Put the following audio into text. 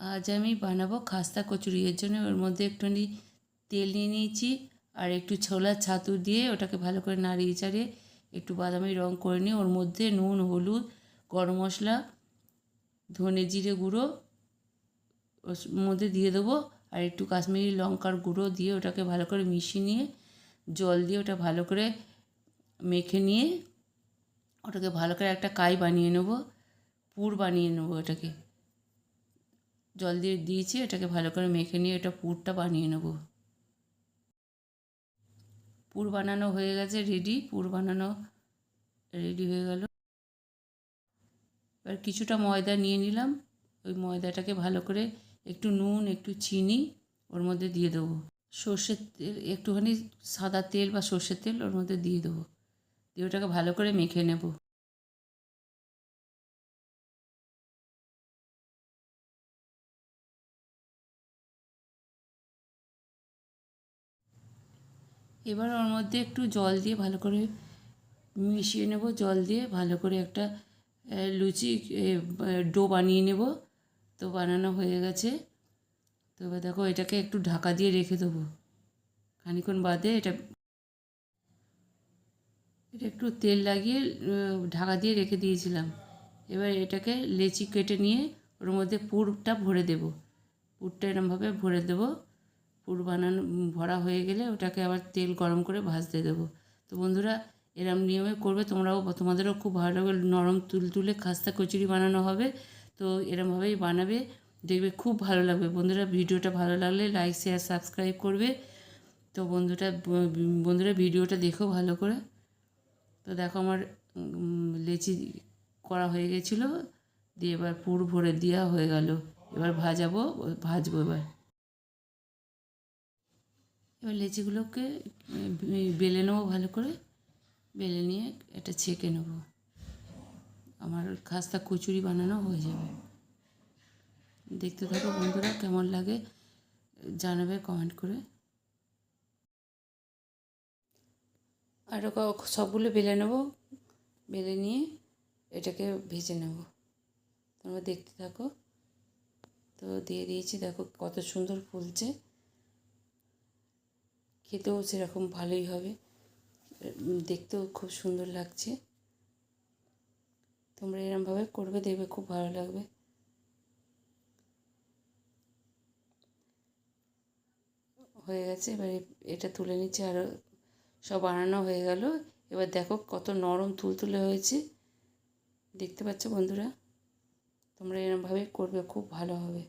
আজ আমি বানাবো খাস্তা কচুরি এর জন্য। ওর মধ্যে একটুখানি তেল নিয়ে নিয়েছি আর একটু ছোলার ছাতু দিয়ে ওটাকে ভালো করে নাড়িয়ে চাড়িয়ে একটু বাদামি রঙ করে নিয়ে ওর মধ্যে নুন, হলুদ, গরম মশলা, ধনে জিরে গুঁড়ো ওর মধ্যে দিয়ে দেবো আর একটু কাশ্মীরি লঙ্কার গুঁড়ো দিয়ে ওটাকে ভালো করে মিশিয়ে নিয়ে জল দিয়ে ওটা ভালো করে মেখে নিয়ে ওটাকে ভালো করে একটা কাই বানিয়ে নেব, পুর বানিয়ে নেব ওটাকে জল দিয়ে দিয়েছি, এটাকে ভালো করে মেখে নিয়ে এটা পুরটা বানিয়ে নেব। পুর বানানো হয়ে গেছে রেডি পুর বানানো রেডি হয়ে গেল। এবার কিছুটা ময়দা নিয়ে নিলাম, ওই ময়দাটাকে ভালো করে একটু নুন, একটু চিনি ওর মধ্যে দিয়ে দেবো। সর্ষের তেল, একটুখানি সাদা তেল বা সর্ষের তেল ওর মধ্যে দিয়ে দেবো। দিয়ে ওটাকে ভালো করে মেখে নেব। এবার ওর মধ্যে একটু জল দিয়ে ভালো করে মিশিয়ে নেব, জল দিয়ে ভালো করে একটা লুচি ডো বানিয়ে নেব। তো বানানো হয়ে গেছে। তো এবার দেখো এটাকে একটু ঢাকা দিয়ে রেখে দেবো। খানিক্ষণ বাদে এটা এটা একটু তেল লাগিয়ে ঢাকা দিয়ে রেখে দিয়েছিলাম। এবার এটাকে লেচি কেটে নিয়ে ওর মধ্যে পুরটা ভরে দেবো। পুরটা এরমভাবে ভরে দেবো। পুর বানানো ভরা হয়ে গেলে ওটাকে আবার তেল গরম করে ভাজতে দেবো। তো বন্ধুরা, এরম নিয়মে করবে, তোমরাও তোমাদেরও খুব ভালো লাগবে, নরম তুলতুলে খাস্তা কচুরি বানানো হবে। তো এরমভাবেই বানাবে, দেখবে খুব ভালো লাগবে। বন্ধুরা, ভিডিওটা ভালো লাগলে লাইক, শেয়ার, সাবস্ক্রাইব করবে। তো বন্ধুটা বন্ধুরা, ভিডিওটা দেখো ভালো করে। তো দেখো আমার লেচি করা হয়ে গেছিল, দিয়ে এবার পুর ভরে দেওয়া হয়ে গেল। এবার ভাজাবো, ভাজবো এবার। এবার লেচিগুলোকে বেলে নেব ভালো করে। বেলে নিয়ে এটা ছেঁকে নেব। আমার খাস্তা কচুরি বানানো হয়ে যাবে। দেখতে থাকো বন্ধুরা কেমন লাগে, জানাবে কমেন্ট করে। আর সবগুলো বেলে নেব। বেলে নিয়ে এটাকে ভেজে নেব। তোমরা দেখতে থাকো। তো দিয়ে দিয়েছি, দেখো কত সুন্দর ফুলছে। খেতেও সেরকম ভালোই হবে। দেখতেও খুব সুন্দর লাগছে। তোমরা এরমভাবে করবে, দেখবে খুব ভালো লাগবে। হয়ে গেছে, এবার এটা তুলে নিচ্ছে আরও সব বানানো হয়ে গেল। এবার দেখো কত নরম তুলতুলে হয়েছে। দেখতে পাচ্ছ বন্ধুরা? তোমরা এরমভাবে করবে, খুব ভালো হবে।